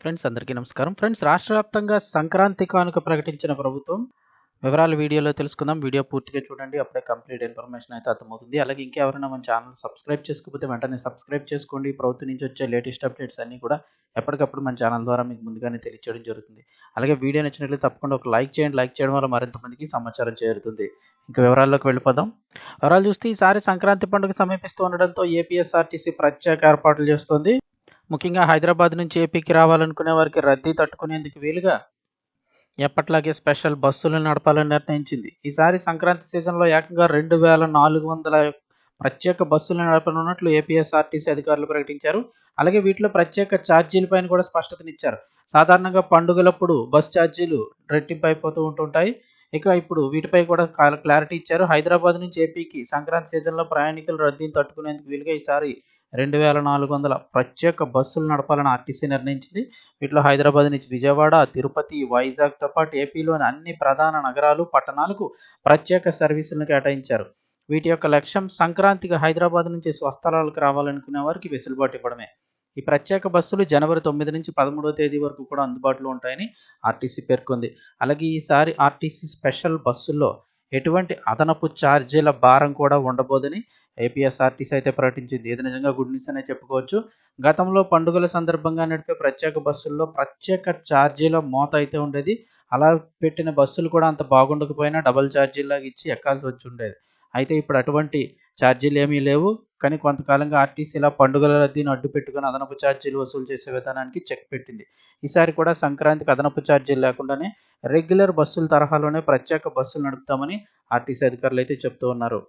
Friends అందరికీ నమస్కారం. Friends రాష్ట్ర వ్యాప్తంగా సంక్రాంతి కానుక ప్రకటించిన ప్రభుత్వం వివరాలు వీడియోలో తెలుసుకుందాం. వీడియో పూర్తిగా చూడండి అప్పుడే కంప్లీట్ ఇన్ఫర్మేషన్ అయితే అర్థమవుతుంది. అలాగే ఇంకెవరైనా మన ఛానల్ సబ్స్క్రైబ్ చేసుకోకపోతే వెంటనే సబ్స్క్రైబ్ చేసుకోండి. ప్రభుత్వం నుంచి వచ్చే లేటెస్ట్ అప్డేట్స్ అన్నీ కూడా ఎప్పటికప్పుడు మన ఛానల్ ద్వారా మీకు ముందుగానే తెలియచేయడం జరుగుతుంది. అలాగే వీడియో నచ్చినట్లయితే తప్పకుండా ఒక లైక్ చేయండి. లైక్ చేయడం వల్ల మరింత మందికి సమాచారం చేరుతుంది. ఇంకా వివరాల్లోకి వెళ్ళిపోదాం. వివరాలు చూస్తే ఈసారి సంక్రాంతి పండుగ సమీపిస్తూ ఉండడంతో ఏపీఎస్ఆర్టీసీ ప్రత్యేక ఏర్పాట్లు చేస్తోంది. ముఖ్యంగా హైదరాబాద్ నుంచి ఏపీకి రావాలనుకునే వారికి రద్దీ తట్టుకునేందుకు వీలుగా ఎప్పట్లాగే స్పెషల్ బస్సులు నడపాలని నిర్ణయించింది. ఈసారి సంక్రాంతి సీజన్లో ఏకంగా రెండు వేల నాలుగు వందల ప్రత్యేక బస్సులు నడపనున్నట్లు ఏపీఎస్ఆర్టీసీ అధికారులు ప్రకటించారు. అలాగే వీటిలో ప్రత్యేక ఛార్జీలపైన కూడా స్పష్టతనిచ్చారు. సాధారణంగా పండుగలప్పుడు బస్ ఛార్జీలు రెట్టింపు అయిపోతూ ఉంటుంటాయి. ఇక ఇప్పుడు వీటిపై కూడా క్లారిటీ ఇచ్చారు. హైదరాబాద్ నుంచి ఏపీకి సంక్రాంతి సీజన్లో ప్రయాణికులు రద్దీని తట్టుకునేందుకు వీలుగా ఈసారి రెండు వేల నాలుగు వందల ప్రత్యేక బస్సులు నడపాలని ఆర్టీసీ నిర్ణయించింది. వీటిలో హైదరాబాద్ నుంచి విజయవాడ తిరుపతి వైజాగ్తో పాటు ఏపీలోని అన్ని ప్రధాన నగరాలు పట్టణాలకు ప్రత్యేక సర్వీసులను కేటాయించారు. వీటి యొక్క లక్ష్యం సంక్రాంతికి హైదరాబాద్ నుంచి స్వస్థలాలకు రావాలనుకునే వారికి వెసులుబాటు ఇవ్వడమే. ఈ ప్రత్యేక బస్సులు జనవరి తొమ్మిది నుంచి పదమూడవ తేదీ వరకు కూడా అందుబాటులో ఉంటాయని ఆర్టీసీ పేర్కొంది. అలాగే ఈసారి ఆర్టీసీ స్పెషల్ బస్సుల్లో ఎటువంటి అదనపు ఛార్జీల భారం కూడా ఉండబోదని ఏపీఎస్ఆర్టీసీ అయితే ప్రకటించింది. ఇది నిజంగా గుడ్ న్యూస్ అనే చెప్పుకోవచ్చు. గతంలో పండుగల సందర్భంగా నడిపే ప్రత్యేక బస్సుల్లో ప్రత్యేక ఛార్జీల మోత అయితే ఉండేది. అలా పెట్టిన బస్సులు కూడా అంత బాగుండకపోయినా డబల్ ఛార్జీలాగా ఇచ్చి ఎక్కాల్సి వచ్చి ఉండేది. అయితే ఇప్పుడు అటువంటి ఛార్జీలు ఏమీ లేవు. కానీ కొంతకాలంగా ఆర్టీసీ ఇలా పండుగల రద్దీని అడ్డు పెట్టుకుని అదనపు ఛార్జీలు వసూలు చేసే విధానానికి చెక్ పెట్టింది. ఈసారి కూడా సంక్రాంతికి అదనపు ఛార్జీలు లేకుండానే రెగ్యులర్ బస్సుల తరహాలోనే ప్రత్యేక బస్సులు నడుపుతామని ఆర్టీసీ అధికారులు అయితే చెప్తూ ఉన్నారు.